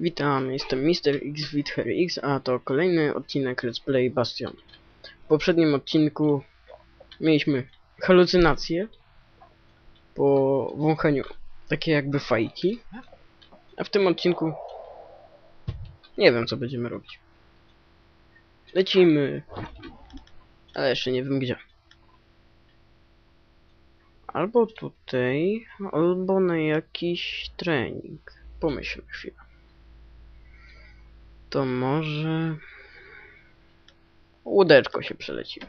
Witam, jestem Mr. X X, a to kolejny odcinek Let's Play Bastion. W poprzednim odcinku mieliśmy halucynacje po wąchaniu takie jakby fajki, a w tym odcinku nie wiem co będziemy robić. Lecimy, ale jeszcze nie wiem gdzie. Albo tutaj, albo na jakiś trening. Pomyślmy chwilę. To może... Łódeczko się przelecimy.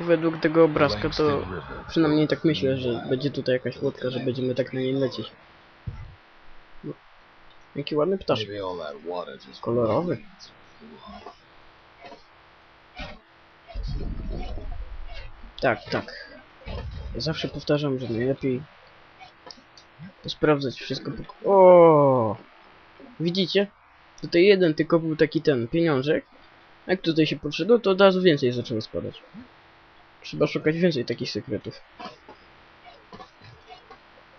Według tego obrazka to przynajmniej tak myślę, że będzie tutaj jakaś łódka, że będziemy tak na niej lecieć. Jaki ładny ptaszek. Kolorowy. Tak, tak. Ja zawsze powtarzam, że najlepiej sprawdzać wszystko po... O! Widzicie? Tutaj jeden tylko był taki ten pieniążek. Jak tutaj się podszedł, to od razu więcej zaczęło spadać. Trzeba szukać więcej takich sekretów.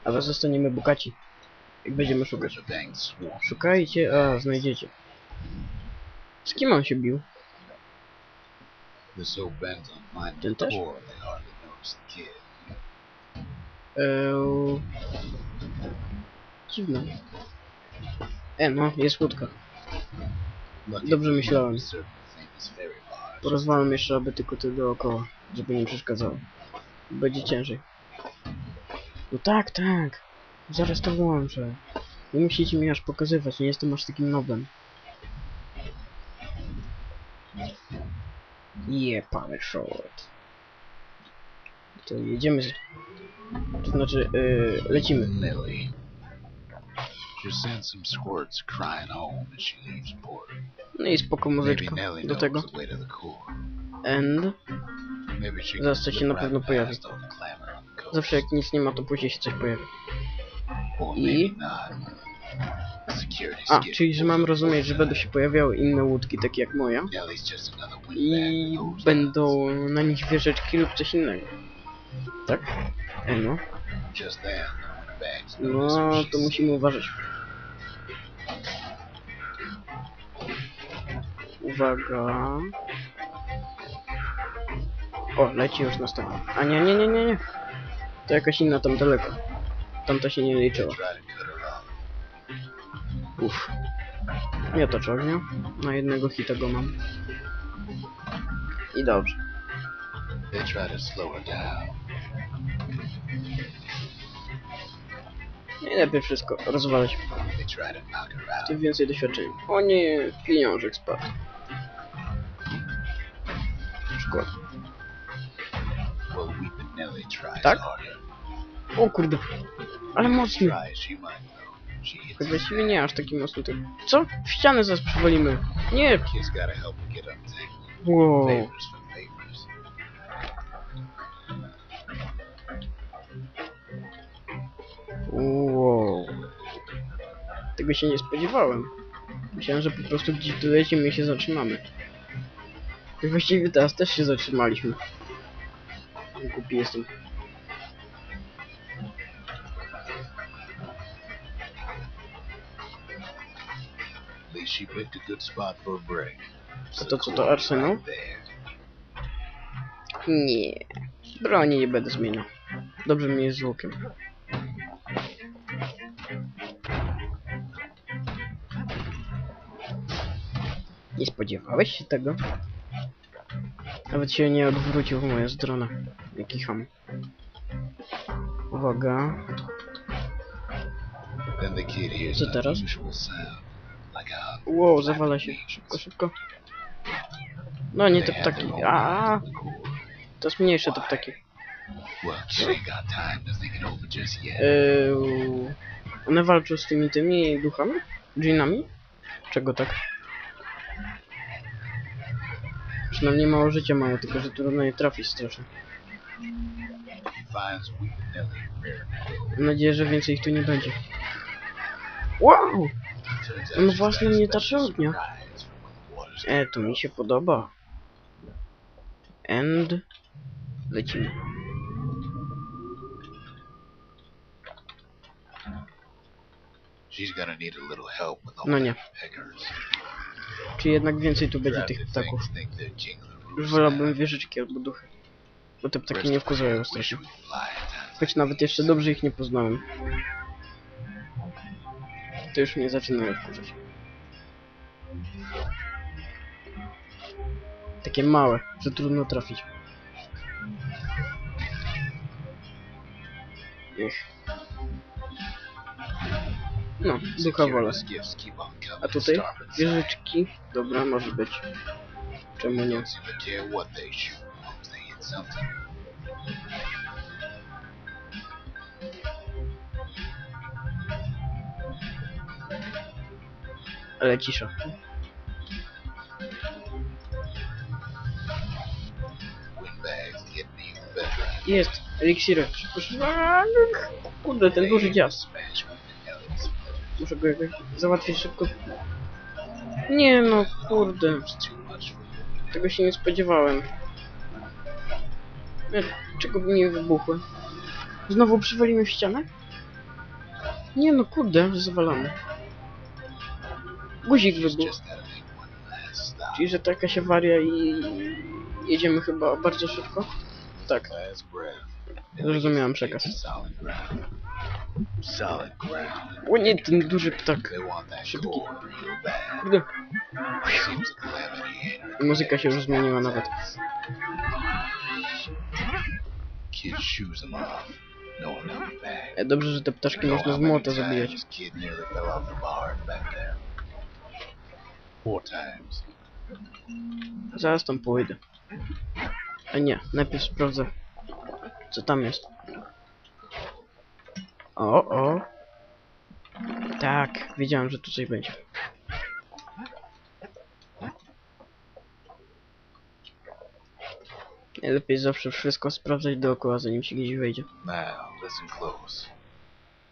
Ale zostaniemy bogaci. Jak będziemy szukać. Szukajcie, a znajdziecie. Z kim on się bił? Ten też? Eee... Dziwne. E, no, jest łódka. Dobrze myślałem. Porozwalam jeszcze, aby tylko ty dookoła, żeby nie przeszkadzało. Będzie ciężej. No tak, tak. Zaraz to włączę. Nie musicie mi aż pokazywać, nie jestem aż takim nowym. Je, pan short. To jedziemy. To znaczy, yy, lecimy. Some squirts crying home as she leaves port. No i spoko muzyczka do tego. And Zaraz coś się na pewno pojawi. zawsze jak nic nie ma, to później się coś pojawi. I- A, czyli że mam rozumieć, że będą się pojawiały inne łódki, takie jak moja. I będą na nich wieżyczki lub coś innego. Tak? No. No, to musimy uważać. Uwaga. O, leci już następna. A nie, nie, nie, nie, nie. To jakaś inna tam daleko. Tamta się nie liczyła. Uff. Nie to ognia. Na jednego hita go mam. I dobrze. They try to slow her down. Najlepiej wszystko rozwalać. Tym więcej doświadczenia. O nie, pieniążek spadł. Szkoda. Tak? O kurde. Ale the właściwie nie aż taki mocny. Tak. Co? W ścianę zaraz przywalimy. Nie. Wow. Tego się nie spodziewałem. Myślałem, że po prostu gdzieś dolecimy i się zatrzymamy. I właściwie teraz też się zatrzymaliśmy. Głupi jestem. A to co to arsenał? Nie. Broni nie będę zmieniał. Dobrze mi jest z łukiem. Nie spodziewałeś się tego? Nawet się nie odwrócił w moją stronę. Jaki ham. Uwaga. Co teraz? Wow, zawala się. Szybko, szybko. No nie te ptaki. A, to jest mniejsze te ptaki. Eee, one walczą z tymi tymi duchami? Dżinami? Czego tak? No, Przynajmniej mało życia mają, tylko że trudno je trafić strasznie. Mam nadzieję, że więcej ich tu nie będzie. Wow! On właśnie mnie tarczy ognia. E, to mi się podoba. End. Lecimy. No nie. Czy jednak więcej tu będzie tych ptaków? Już wolałbym wieżyczki albo duchy. Bo te ptaki nie wkurzają strasznie. Choć nawet jeszcze dobrze ich nie poznałem. To już mnie zaczynają wkurzać. Takie małe, że trudno trafić. Ech. No, ducha wola. A tutaj wieżyczki. Dobra, może być. Czemu nie? Ale cisza. Jest! Szybko. Kurde, ten duży dziad. Muszę go jakoś załatwić szybko. Nie no, kurde. Tego się nie spodziewałem. Czego by mi wybuchły? Znowu przywalimy w ścianę? Nie no, kurde, zawalamy. Guzik wybuchł. Czyli, że to jakaś awaria i jedziemy chyba bardzo szybko? Tak, zrozumiałem przekaz. Solid ground. Solid ground. O nie, ten duży ptak. They want that Szybki. core real bad. Kurde, Seems the calamity ain't hurt i muzyka się już zmieniła nawet. Kid shoes him off. O, o. Tak, wiedziałem, że tu coś będzie. Najlepiej zawsze wszystko sprawdzać dookoła, zanim się gdzieś wejdzie. Now, listen close.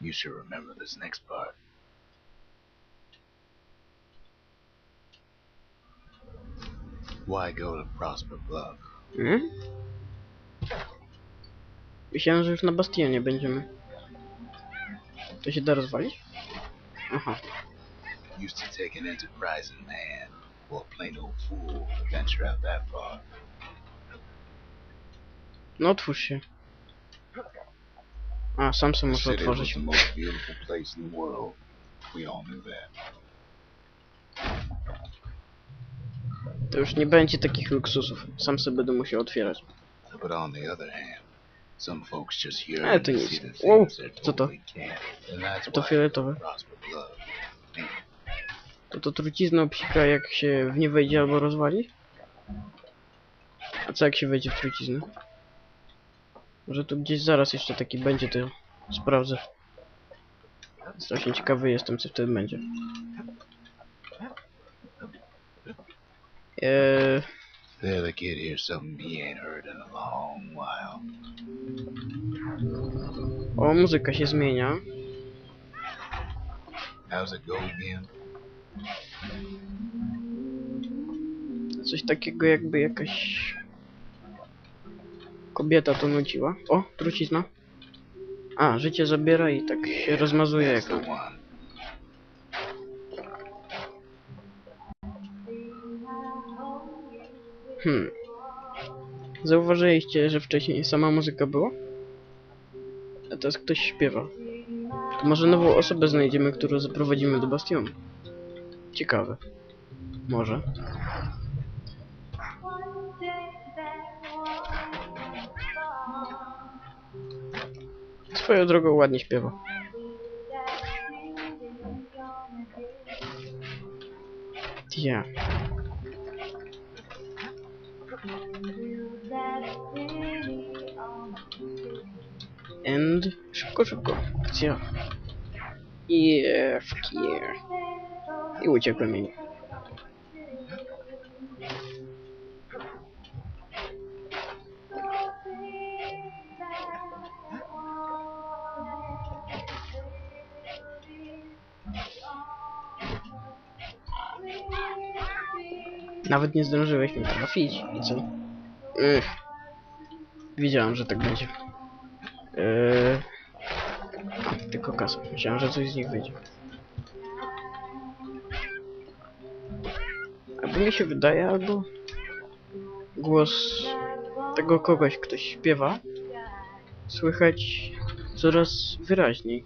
You should remember this next part. Why go to Prosper Bluff? Hmm? Myślałem, że już na bastionie będziemy. To się da rozwalić? Aha. Used to take an enterprising man, or a plain old fool, to venture out that far. No otwórz się. A, sam sobie muszę otworzyć. in. To już nie będzie takich luksusów. Sam sobie będę musiał otwierać. But on the other hand, some folks just Ale yearn to nic. Wow, co to? To fioletowe. To to trucizna psika jak się w nie wejdzie albo rozwali? A co jak się wejdzie w truciznę? Może tu gdzieś zaraz jeszcze taki będzie, to sprawdzę. Strasznie ciekawy jestem, co wtedy będzie. Eee, There, the kid hears something he ain't heard in a long while. O, muzyka się zmienia. Coś takiego jakby jakaś kobieta to nuciła. O, trucizna. A, życie zabiera i tak się rozmazuje ekran. Hmm. Zauważyliście, że wcześniej sama muzyka była? A teraz ktoś śpiewa. To może nową osobę znajdziemy, którą zaprowadzimy do bastionu. Ciekawe. Może. Swoją drogą ładnie śpiewa. Ja. And szybko, szybko. Akcja. I w kier. I uciekłem jej. Nawet nie zdążyłeś mi trafić. I co? Ech. Wiedziałem, że tak będzie. Yy... Tylko kasę. Myślałem, że coś z nich wyjdzie. Albo mi się wydaje, albo głos tego kogoś, ktoś śpiewa, słychać coraz wyraźniej.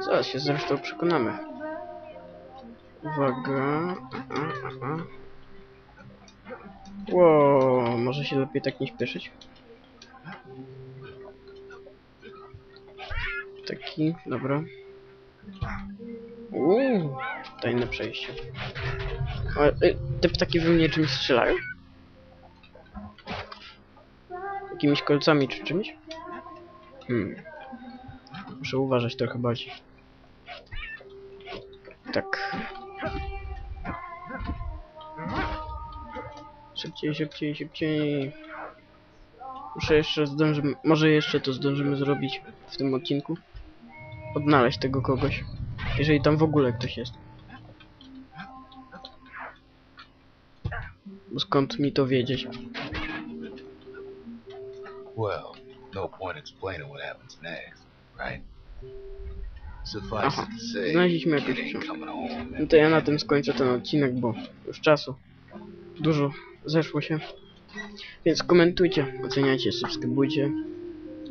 Zaraz się zresztą przekonamy. Uwaga. Aha. Wow, może się lepiej tak nie śpieszyć? Taki, dobra. Uuu, tajne przejście. A, y, te ptaki we mnie czymś strzelają? Jakimiś kolcami czy czymś? Hmm. Muszę uważać trochę bardziej. Tak. Szybciej, szybciej, szybciej. Muszę jeszcze zdążymy, może jeszcze to zdążymy zrobić w tym odcinku. Odnaleźć tego kogoś. Jeżeli tam w ogóle ktoś jest. Bo skąd mi to wiedzieć? Well, no point explaining what happens next, right? Aha, znaleźliśmy jakąś książkę. No to ja na tym skończę ten odcinek, bo już czasu dużo zeszło się. Więc komentujcie, oceniajcie, subskrybujcie.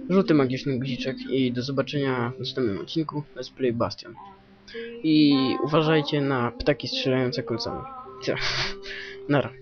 Żółty magiczny guziczek i do zobaczenia w następnym odcinku Let's Play Bastion. I uważajcie na ptaki strzelające kolcami. Nara.